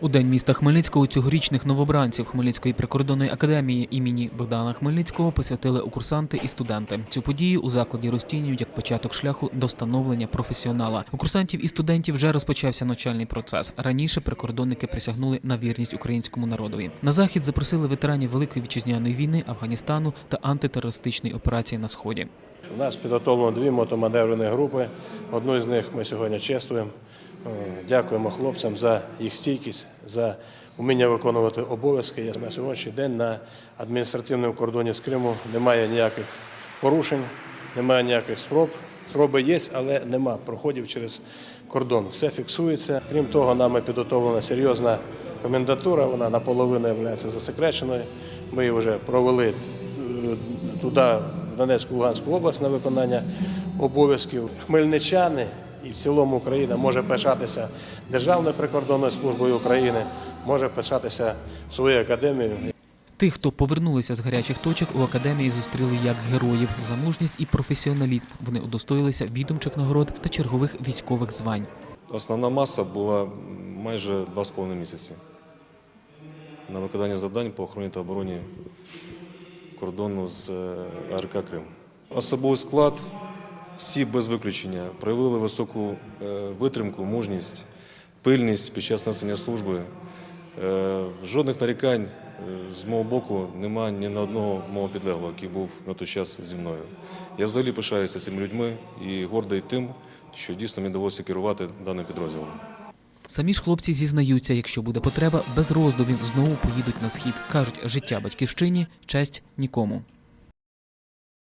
У день міста Хмельницького цьогорічних новобранців Хмельницької прикордонної академії імені Богдана Хмельницького посвятили у курсанти і студенти. Цю подію у закладі розцінюють як початок шляху до становлення професіонала. У курсантів і студентів вже розпочався навчальний процес. Раніше прикордонники присягнули на вірність українському народові. На захід запросили ветеранів Великої вітчизняної війни, Афганістану та антитерористичної операції на сході. У нас підготовлено дві мотоманеврені групи. Одну з них ми сьогодні чествуємо. Е, Дякуємо хлопцям за їх стійкість, за вміння виконувати обов'язки. На сьогоднішній день на адміністративному кордоні з Криму немає ніяких порушень, немає ніяких спроб. Спроби є, але нема проходів через кордон. Все фіксується. Крім того, нами підготовлена серйозна комендатура. Вона наполовину є засекреченою. Ми її вже провели е, туди, в Донецьку, Луганську область на виконання обов'язків. Хмельничани і в цілому Україна може пишатися Державною прикордонною службою України, може пишатися своєю академією. Тих, хто повернулися з гарячих точок, у академії зустріли як героїв за мужність і професіоналізм. Вони удостоїлися відомчих нагород та чергових військових звань. Основна маса була майже 2,5 місяці на виконання завдань по охороні та обороні кордону з е, АРК Крим. Особовий склад всі без виключення проявили високу е, витримку, мужність, пильність під час несення служби. Е, Жодних нарікань е, з мого боку немає ні на одного мого підлеглого, який був на той час зі мною. Я взагалі пишаюся цими людьми і гордий тим, що дійсно мені довелося керувати даним підрозділом. Самі ж хлопці зізнаються, якщо буде потреба, без роздумів знову поїдуть на схід. кажуть, життя батьківщині, честь нікому.